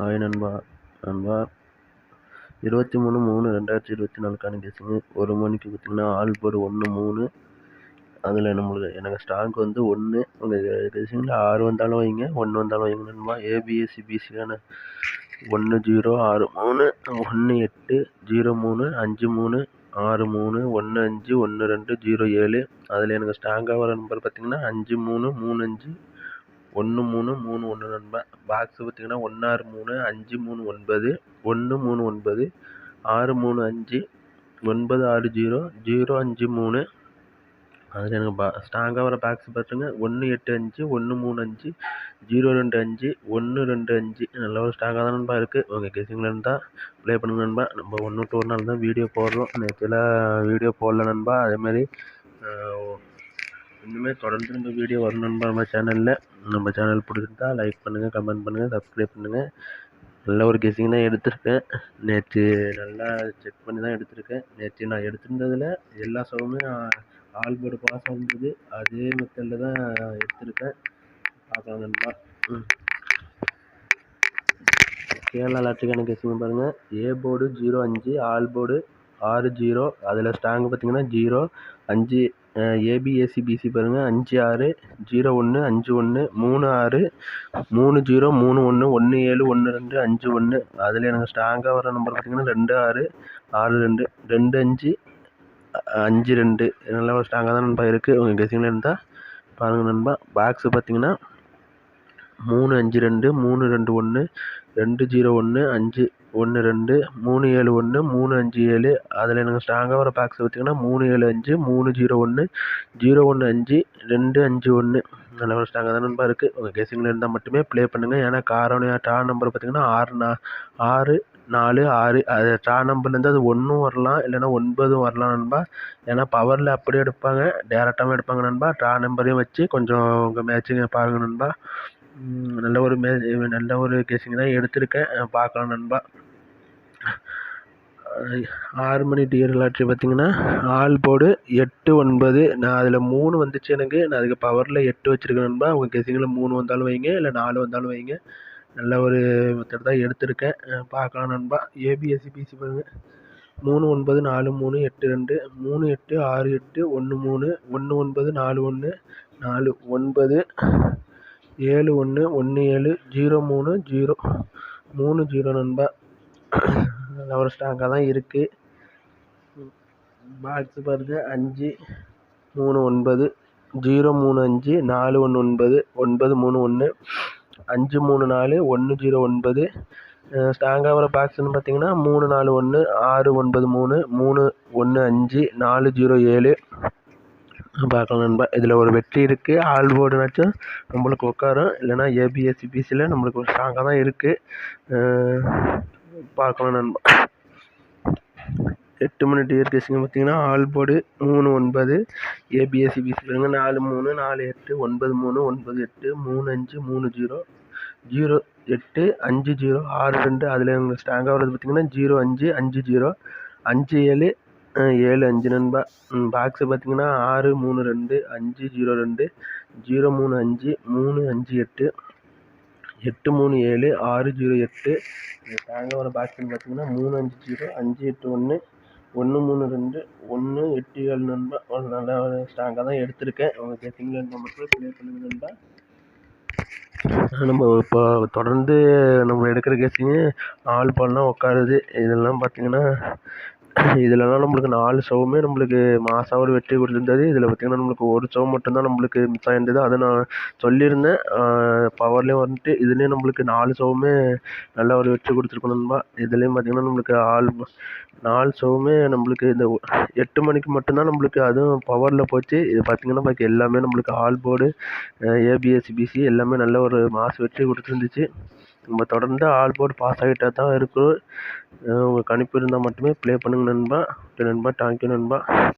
Hi நண்பா. நண்பா. இருபத்தி மூணு மூணு ரெண்டாயிரத்தி இருபத்தி நாலுக்கான கெஸிங்கு ஒரு மணிக்கு பார்த்தீங்கன்னா ஆல் போர்டு ஒன்று மூணு. அதில் நம்மளுக்கு எனக்கு ஸ்டாக் வந்து ஒன்று உங்கள் கெஸிங்கில் ஆறு வந்தாலும் வைங்க. ஒன்று வந்தாலும் வைங்க நண்பா. ஏபிஎஸ்சி பிசிக்கான ஒன்று ஜீரோ ஆறு மூணு. ஒன்று எட்டு ஜீரோ மூணு அஞ்சு மூணு ஆறு மூணு ஒன்று அஞ்சு ஒன்று ரெண்டு ஜீரோ ஏழு. அதில் எனக்கு ஸ்ட்ராங்காக வர நம்பர் பார்த்தீங்கன்னா அஞ்சு மூணு மூணு அஞ்சு ஒன்று மூணு மூணு ஒன்று நண்பா பாக்ஸு பார்த்தீங்கன்னா ஒன்று ஆறு மூணு அஞ்சு மூணு ஒன்பது ஒன்று மூணு ஒன்பது ஆறு மூணு அஞ்சு ஒன்பது ஆறு ஜீரோ ஜீரோ அஞ்சு மூணு. அதில் எனக்கு பா ஸ்ட்ராங்காக வர பாக்ஸ் பார்த்துங்க ஒன்று எட்டு அஞ்சு ஒன்று மூணு அஞ்சு ஜீரோ ரெண்டு அஞ்சு ஒன்று ரெண்டு அஞ்சு. நல்ல ஒரு ஸ்ட்ராங்காக தான் நண்பா இருக்குது உங்கள் கேசிங்லேருந்து இருந்தால் ப்ளே பண்ணுங்க நண்பா. நம்ம ஒன்று விட்டு ஒரு நாள் தான் வீடியோ போடுறோம் நேற்றுலாம் வீடியோ போடல நண்பா. அதேமாதிரி இன்னுமே தொடர்ந்து நம்ம வீடியோ வரும் நண்பா நம்ம சேனலில் நம்ம சேனல் பிடிச்சிருந்தா லைக் பண்ணுங்கள் கமெண்ட் பண்ணுங்கள் சப்ஸ்கிரைப் பண்ணுங்கள் நல்ல ஒரு கெஸிங் தான் எடுத்திருக்கேன். நேற்று நல்லா செக் பண்ணி தான் எடுத்திருக்கேன். நேற்று நான் எடுத்திருந்ததில் எல்லா ஷோவுமே ஆல்போர்டு பாஸ் ஆகும்போது அதே மெத்தடில் தான் எடுத்திருக்கேன். பார்க்கலாம் நண்பா. ம். கேரளா லாட்ரிக்கான கெஸிங் பாருங்கள் ஏ போர்டு ஜீரோ அஞ்சு ஆல் போர்டு ஆறு ஜீரோ அதில் ஸ்ட்ராங்கு பார்த்தீங்கன்னா ஜீரோ அஞ்சு ஏபிஎஸ்சி பிசி பாருங்கள் அஞ்சு ஆறு ஜீரோ ஒன்று அஞ்சு ஒன்று மூணு ஆறு மூணு ஜீரோ மூணு ஒன்று ஒன்று ஏழு ஒன்று ரெண்டு அஞ்சு ஒன்று அதில் எனக்கு ஸ்ட்ராங்காக வர நம்பர் பார்த்தீங்கன்னா ரெண்டு ஆறு ஆறு ரெண்டு ரெண்டு அஞ்சு அஞ்சு ரெண்டு. நல்லா ஒரு ஸ்ட்ராங்காக தான் நண்பா இருக்குது உங்கள் கெஸிங்கில் இருந்தால் பாருங்கள் நண்பா. பாக்ஸு பார்த்தீங்கன்னா மூணு அஞ்சு ரெண்டு மூணு ரெண்டு ஒன்று ரெண்டு ஜீரோ ஒன்று அஞ்சு ஒன்று ரெண்டு மூணு ஏழு ஒன்று மூணு அஞ்சு ஏழு. அதில் எனக்கு ஸ்ட்ராங்காக வர பேக்ஸ் பார்த்தீங்கன்னா மூணு ஏழு அஞ்சு மூணு ஜீரோ ஒன்று ஜீரோ ஒன்று அஞ்சு ரெண்டு அஞ்சு ஒன்று நல்ல ஒரு ஸ்ட்ராங்காக தான் நண்பா இருக்குது உங்கள் கெஸிங்கில் இருந்தால் மட்டுமே ப்ளே பண்ணுங்கள் ஏன்னா காரோடைய டா நம்பர் பார்த்தீங்கன்னா ஆறு நா ஆறு நாலு ஆறு. அது டா நம்பர்லேருந்து அது ஒன்றும் வரலாம் இல்லைன்னா ஒன்பதும் வரலாம் நண்பா. ஏன்னா பவரில் அப்படியே எடுப்பாங்க. டேரெக்டாகவும் எடுப்பாங்க நண்பா. டா நம்பரையும் வச்சு கொஞ்சம் உங்கள் மேட்சிங்கை பாருங்கள் நண்பா. நல்ல ஒரு மே நல்ல ஒரு கெஸ்ஸிங் தான் எடுத்திருக்கேன். பார்க்கலாம் நண்பா. ஆறு மணி டியர் லாட்ரி பார்த்தீங்கன்னா ஆல் போர்டு எட்டு ஒன்பது. நான் அதில் மூணு வந்துச்சு எனக்கு. நான் அதுக்கு பவரில் எட்டு வச்சுருக்கேன் நண்பா. உங்கள் கெஸிங்கில் மூணு வந்தாலும் வைங்க இல்லை நாலு வந்தாலும் வைங்க. நல்ல ஒரு மெத்தட் தான் எடுத்திருக்கேன். பார்க்கலாம் நண்பா. ஏபிஎஸ்சி பிசி பாருங்கள் மூணு ஒன்பது நாலு மூணு எட்டு ரெண்டு. மூணு எட்டு ஆறு எட்டு ஒன்று மூணு. ஒன்று ஒன்பது நாலு ஒன்று நாலு ஒன்பது. ஏழு ஒன்று ஒன்று ஏழு ஜீரோ மூணு ஜீரோ மூணு ஜீரோ நண்பா. நல்ல ஸ்டாக்காக தான் இருக்குது பாக்ஸு பாருங்கள் அஞ்சு மூணு ஒன்பது ஜீரோ மூணு அஞ்சு நாலு ஒன்று ஒன்பது ஒன்பது மூணு ஒன்று அஞ்சு மூணு நாலு ஒன்று ஜீரோ ஒன்பது. ஸ்ட்ராங்காக வர பாக்ஸ்னு பார்த்தீங்கன்னா மூணு நாலு ஒன்று ஆறு ஒன்பது மூணு மூணு ஒன்று அஞ்சு நாலு ஜீரோ ஏழு. பார்க்கலாம் நண்பா. இதில் ஒரு வெற்றி இருக்குது ஆல் போர்டுனாச்சும் நம்மளுக்கு உட்காரும் இல்லைனா ஏபிஎஸ்சி பிசியில் நம்மளுக்கு ஒரு ஸ்ட்ராங்காக தான் இருக்குது பார்க்கலாம் நண்பா. எட்டு மணி டிஆர் கேஸுங்க பார்த்தீங்கன்னா ஆல் போர்டு மூணு ஒன்பது ஏபிஎஸ்சி பிசி நாலு மூணு நாலு எட்டு ஒன்பது மூணு ஒன்பது எட்டு மூணு அஞ்சு மூணு ஜீரோ ஜீரோ எட்டு அஞ்சு ஜீரோ ஆறு ரெண்டு. அதில் உங்களுக்கு ஸ்ட்ராங்காக வர்றது பார்த்தீங்கன்னா ஜீரோ அஞ்சு அஞ்சு ஜீரோ அஞ்சு ஏழு ஏழு அஞ்சு நண்பா. பாக்ஸு பார்த்தீங்கன்னா ஆறு மூணு ரெண்டு அஞ்சு ஜீரோ ரெண்டு ஜீரோ மூணு அஞ்சு மூணு அஞ்சு எட்டு எட்டு மூணு ஏழு ஆறு ஜீரோ எட்டு. தாங்க வர பாக்ஸ்னு பார்த்தீங்கன்னா மூணு அஞ்சு ஜீரோ அஞ்சு எட்டு ஒன்று ஒன்று மூணு ரெண்டு ஒன்று எட்டு ஏழு நண்பா. ஒரு நல்ல ஒரு ஸ்ட்ராங்காக தான் எடுத்திருக்கேன். உங்கள் கெஸிங்கில் மட்டும் ப்ளே பண்ணுங்க நண்பா. நம்ம இப்போ தொடர்ந்து நம்ம எடுக்கிற கெஸிங்கு ஆள் பால்லாம் உட்காருது. இதெல்லாம் பார்த்தீங்கன்னா இதுலலாம் நம்மளுக்கு நாலு சவமே நம்மளுக்கு மாசாக ஒரு வெற்றி கொடுத்துருந்தது. இதில் பார்த்திங்கன்னா நம்மளுக்கு ஒரு ஷோ மட்டும்தான் நம்மளுக்கு மிஸ் ஆகிருந்தது அதை நான் சொல்லியிருந்தேன். பவர்லேயும் வந்துட்டு இதுலேயும் நம்மளுக்கு நாலு சவமே நல்ல ஒரு வெற்றி கொடுத்துருக்கோம் நண்பா. இதுலேயும் பார்த்திங்கன்னா நம்மளுக்கு ஆல் நாலு ஷோவுமே நம்மளுக்கு இந்த எட்டு மணிக்கு மட்டும்தான் நம்மளுக்கு அதுவும் பவரில் போச்சு. இது பார்த்திங்கன்னா பாக்கி எல்லாமே நம்மளுக்கு ஆல் போர்டு ஏபிஎஸ்சி பிசி எல்லாமே நல்ல ஒரு மாஸ் வெற்றி கொடுத்துருந்துச்சு. நம்ம தொடர்ந்து ஆல் போர்டு பாஸ் ஆகிட்டே தான் இருக்கும் உங்கள் கணிப்பு இருந்தால் மட்டுமே ப்ளே பண்ணுங்கள் நண்பா. ஓகே நண்பா. தேங்க்யூ நண்பா.